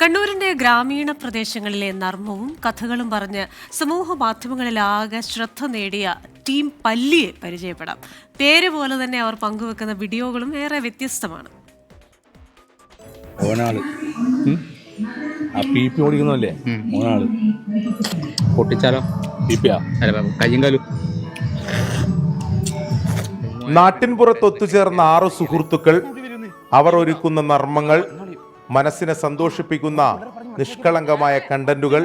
കണ്ണൂരിന്റെ ഗ്രാമീണ പ്രദേശങ്ങളിലെ നർമ്മവും കഥകളും പറഞ്ഞ് സമൂഹ മാധ്യമങ്ങളിലാകെ ശ്രദ്ധ നേടിയ ടീം പല്ലിയെ പരിചയപ്പെടാം. പേര് പോലെ തന്നെ അവർ പങ്കുവെക്കുന്ന വീഡിയോകളും ഏറെ വ്യത്യസ്തമാണ്. ഓനാൾ ആ പി പി ഓടിക്കുന്നല്ലേ ഓനാൾ പൊട്ടിച്ചാലോ? പി പി അല്ല കയ്യും കാലും. നാട്ടിൻപുറത്ത് ഒത്തുചേർന്ന ആറ് സുഹൃത്തുക്കൾ അവർ ഒരുക്കുന്ന നർമ്മങ്ങൾ മനസ്സിനെ സന്തോഷിപ്പിക്കുന്ന നിഷ്കളങ്കമായ കണ്ടന്റുകൾ.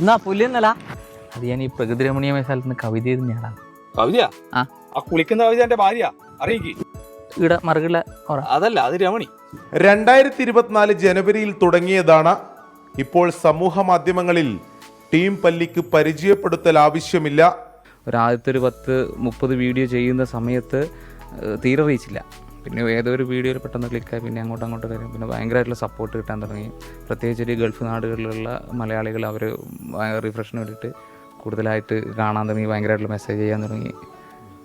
എന്നാ പുല്ലുന്നല്ല അത് ഞാൻ ഈ പ്രകൃതി രമണീയമായ സ്ഥലത്ത് നിന്ന് കവിത എഴുതി ഞാടാ കവിതയാ? ആ. ആ കുളിക്കുന്ന കവിത എന്റെ ഭാര്യ അറിയിക്കി. ഇവിടെ മറുകില ഓറ. അതല്ല അത് രമണി. രണ്ടായിരത്തി ഇരുപത്തിനാല് ജനുവരിയിൽ തുടങ്ങിയതാണ് ഇപ്പോൾ സമൂഹ മാധ്യമങ്ങളിൽ ടീം പല്ലിക്ക് പരിചയപ്പെടുത്തൽ ആവശ്യമില്ല. ഒരു ആദ്യത്തെ ഒരു പത്ത് മുപ്പത് വീഡിയോ ചെയ്യുന്ന സമയത്ത് തീരെ റീച്ചില്ല പിന്നെ ഏതൊരു വീഡിയോയിൽ പെട്ടെന്ന് ക്ലിക്കായി പിന്നെ അങ്ങോട്ട് അങ്ങോട്ട് വരും. പിന്നെ ഭയങ്കരമായിട്ടുള്ള സപ്പോർട്ട് കിട്ടാൻ തുടങ്ങി. പ്രത്യേകിച്ച് ഒരു ഗൾഫ് നാടുകളിലുള്ള മലയാളികൾ അവർ റിഫ്രഷിന് വേണ്ടിയിട്ട് കൂടുതലായിട്ട് കാണാൻ തുടങ്ങി ഭയങ്കരമായിട്ടുള്ള മെസ്സേജ് ചെയ്യാൻ തുടങ്ങി.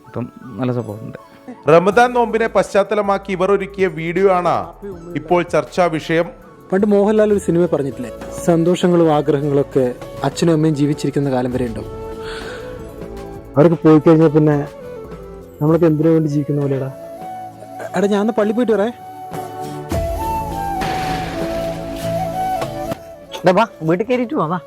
ഇപ്പം നല്ല സപ്പോർട്ടുണ്ട് റമദാൻ നോമ്പിനെ പശ്ചാത്തലമാക്കി ഇവർ ഒരുക്കിയ വീഡിയോ ആണ് ഇപ്പോൾ ചർച്ചാ വിഷയം. പണ്ട് മോഹൻലാൽ ഒരു സിനിമ പറഞ്ഞിട്ടില്ലേ? സന്തോഷങ്ങളും ആഗ്രഹങ്ങളും ഒക്കെ അച്ഛനും അമ്മയും ജീവിച്ചിരിക്കുന്ന കാലം വരെ ഉണ്ടാവും. അവർക്ക് പോയി കഴിഞ്ഞാൽ പിന്നെ നമ്മളൊക്കെ എന്തിനു വേണ്ടി ജീവിക്കുന്ന പോലെടാ എടാ ഞാൻ ഒന്ന് പള്ളി പോയിട്ട് വരേ. വാ വീട്ടിൽ കയറിയിട്ട് വാ വാ.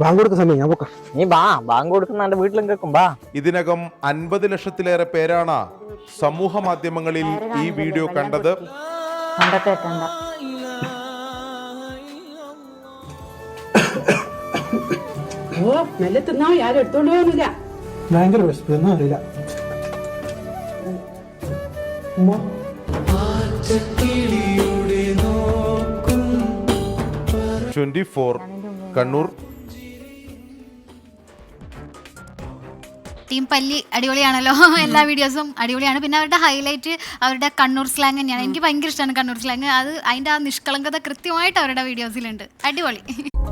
ബാങ്ക് സമയം ഞാൻ പോക്കാം. നീ ബാ ബാങ്ക് കൊടുക്കുന്ന എന്റെ വീട്ടിലും കേൾക്കും ബാ ഇതിനകം അൻപത് ലക്ഷത്തിലേറെ പേരാണ് സമൂഹ മാധ്യമങ്ങളിൽ ഈ വീഡിയോ കണ്ടത്. കണ്ടത്തെ കണ്ട. ഓ മെല്ലെ തിന്നോ ആരും എടുത്തോണ്ട് പോകുന്നില്ല ഭയങ്കര വിശപ്പ് അറിയില്ല. Twenty four Kannur. ടീം പല്ലി അടിപൊളിയാണല്ലോ. എല്ലാ വീഡിയോസും അടിപൊളിയാണ്. പിന്നെ അവരുടെ ഹൈലൈറ്റ് അവരുടെ കണ്ണൂർ സ്ലാങ് തന്നെയാണ്. എനിക്ക് ഭയങ്കര ഇഷ്ടമാണ് കണ്ണൂർ സ്ലാങ് അത് അതിന്റെ ആ നിഷ്കളങ്കത കൃത്യമായിട്ട് അവരുടെ വീഡിയോസിലുണ്ട് അടിപൊളി.